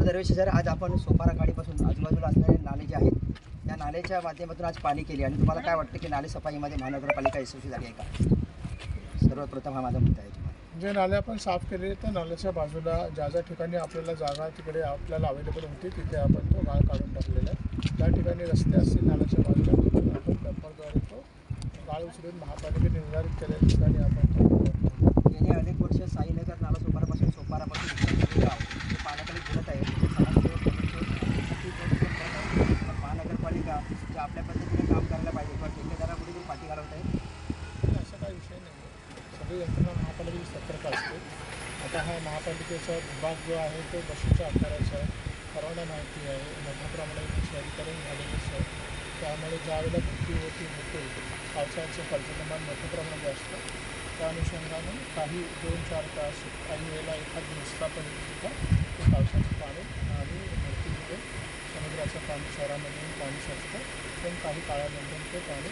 दरवेळेस सर आज आपण सोपारा खाडीपासून आजूबाजूला असणारे नाले जे आहेत त्या नाल्याच्या माध्यमातून आज पाणी केले आणि तुम्हाला काय वाटतं की नाले सफाईमध्ये महानगरपालिका यशस्वी झाली आहे का? सर्वप्रथम हा माझा मुद्दा आहे तुम्हाला. जे नाले आपण साफ केले तर नाल्याच्या बाजूला ज्या ज्या ठिकाणी आपल्याला जागा तिकडे आपल्याला अवेलेबल होती तिथे आपण तो गाळ काढून टाकलेला आहे. ज्या ठिकाणी रस्ते असतील नाल्याच्या बाजूला आपण डंपरद्वारे तो गाळ उचलून महापालिकेने निर्धारित केलेल्या ठिकाणी आपण. गेली अनेक वर्ष साईनगर नाला सोपारापासून सोपारापासून हे गाव हे पाण्याखाली बुडत आहे समाजसेवक म्हणून तो पण महानगरपालिका जे आपल्या पद्धतीने काम करायला पाहिजे किंवा ठेकेदारापुढे जे पाठी घालवत आहे पण असा काही विषय नाही आहे सगळी यंत्रणा महापालिकेची सतर्क असते आहे हा महापालिकेचा विभाग जो आहे तो बशीच्या आकाराचा आहे. सर्वांना माहिती आहे. मोठ्या प्रमाणात शहरीकरण झालेलं आहे त्यामुळे ज्यावेळेला भरती होती होते पावसाचं पर्जन्यमान मोठ्या प्रमाणात असतं त्या अनुषंगाने काही दोन चार तास काही वेळेला एखाद दिवसापर्यंत सुद्धा ते पावसाचं पाणी आणि भरतीमध्ये समुद्राचं पाणी शहरामध्ये पाणी साचतं. पण काही काळानंतर ते पाणी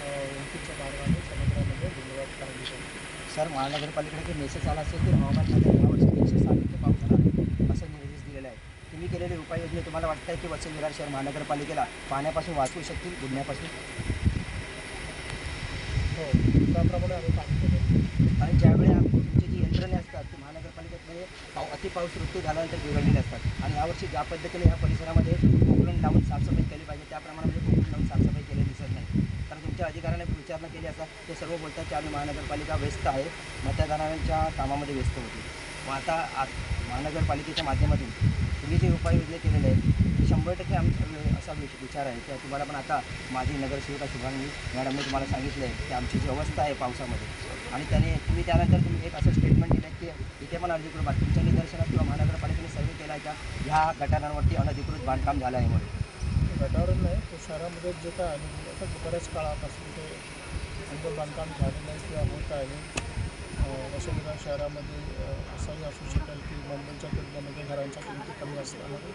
उंचीच्या मार्गाने समुद्रामध्ये विल्हेवाट सर महानगरपालिकेकडे मेसेज आला असेल की हवामान खात्याने यावर्षी तीनशे साठ टक्के पाऊस होणार आहे असं निर्देश दिलेला आहे. तुम्ही केलेले उपाययोजना तुम्हाला वाटतं आहे की वसई विरार शहर महानगरपालिकेला पाण्यापासून वाचवू शकतील बुडण्यापासून? हो त्याप्रमाणे आम्ही काम केलं आणि ज्यावेळी आम- तुमची जी यंत्रणे असतात ती महानगरपालिकेमध्ये पाव अति पाऊस ऋतू झाल्यानंतर बिघडलेले असतात. आणि यावर्षी ज्या पद्धतीने या परिसरामध्ये लावून साफसफाई केली पाहिजे त्या प्रमाणामध्ये कोकण लावून साफसफाई केली दिसत नाही तर तुमच्या अधिकाऱ्याने विचारणा केली असता ते सर्व बोलतात की आम्ही महानगरपालिका व्यस्त आहे. मतदारांच्या कामामध्ये व्यस्त होती. मग आता आ महानगरपालिकेच्या माध्यमातून तुम्ही जे उपाययोजना केलेले आहेत ते शंभर टक्के आमचा असा विचार आहे की तुम्हाला पण आता माझी नगरसेविका शुभांगी मॅडमने तुम्हाला सांगितलं आहे की आमची जी अवस्था आहे पावसामध्ये आणि त्याने तुम्ही त्यानंतर तुम्ही एक असं स्टेटमेंट दिलं की इथे पण अधिकृत बांध तुमच्या निदर्शनात किंवा महानगरपालिकेने सर्वे केला आहे का ह्या गटारांवरती अनधिकृत बांधकाम झालं आहे म्हणून. गटावरून नाही तो शहरामध्ये जे काय बऱ्याच काळापासून ते अंतर बांधकाम झालेलं आहे किंवा होत आहे. वसुंधरा शहरामध्ये असंही असू शकेल की मुंबईच्या तुलनेमध्ये घरांच्या किमती कमी असल्यामुळे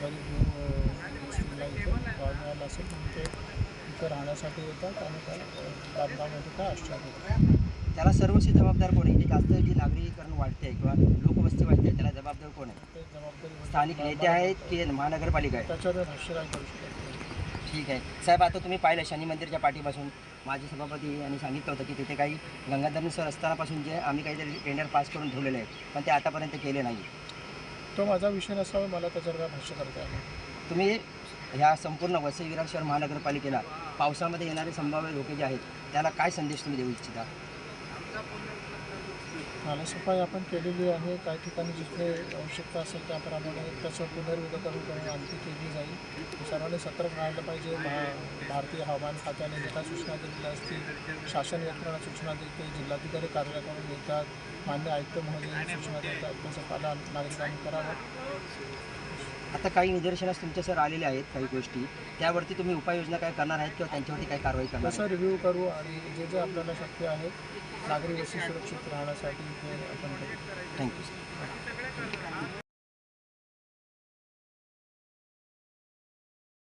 गरीब व्यक्तींना इथे मिळाला असेल म्हणून ते इथं राहण्यासाठी येतात आणि त्या बांधकामामध्ये काय आश्चर्य होतं. त्याला सर्वस्वी जबाबदार कोण आहे? जास्त जी नागरीकरण वाढते किंवा लोकवस्ती वाढते त्याला जबाबदार कोण आहे? जबाबदारी स्थानिक नेते आहेत की महानगरपालिका आहे? त्याच्यावर भाष्य करू शकत नाही. ठीक आहे. साहेब आता तुम्ही पाहिलं शनी मंदिरच्या पाठीपासून माझे सभापती यांनी सांगितलं होतं की तिथे काही गंगाधर सर असतानापासून जे आम्ही काहीतरी टेंडर पास करून ठेवलेले आहेत पण ते आतापर्यंत केले नाही. तो माझा विषय नसावा मला त्याच्यावर काय भाष्य करता येईल तुम्ही ह्या संपूर्ण वसई विरार शहर महानगरपालिकेला पावसामध्ये येणारे संभाव्य धोके जे आहेत त्याला काय संदेश तुम्ही देऊ इच्छिता? नालेसफाई आपण केलेली आहे. काही ठिकाणी जिथे आवश्यकता असेल त्याप्रमाणे त्याचं पुनर्विकरण करून आणखी केली जाईल. सर्वांनी सतर्क राहिलं पाहिजे. भा भारतीय हवामान खात्याने जे सूचना दिलेल्या असतील. शासन यंत्रणा सूचना देते. जिल्हाधिकारी कार्यालयाकडून येतात. मान्य आयुक्त महोदय सूचना देतात. त्याचं पालन नागरिकांनी करावं. आता काही निदर्शनास तुमच्या सर आलेले आहेत काही गोष्टी. त्यावरती तुम्ही उपाययोजना काय करणार आहेत किंवा त्यांच्यावरती काय कारवाई करणार तसं रिव्ह्यू करू आणि जे जे आपल्याला शक्य आहे नागरिक सुरक्षित राहण्यासाठी ते आपण थँक्यू सर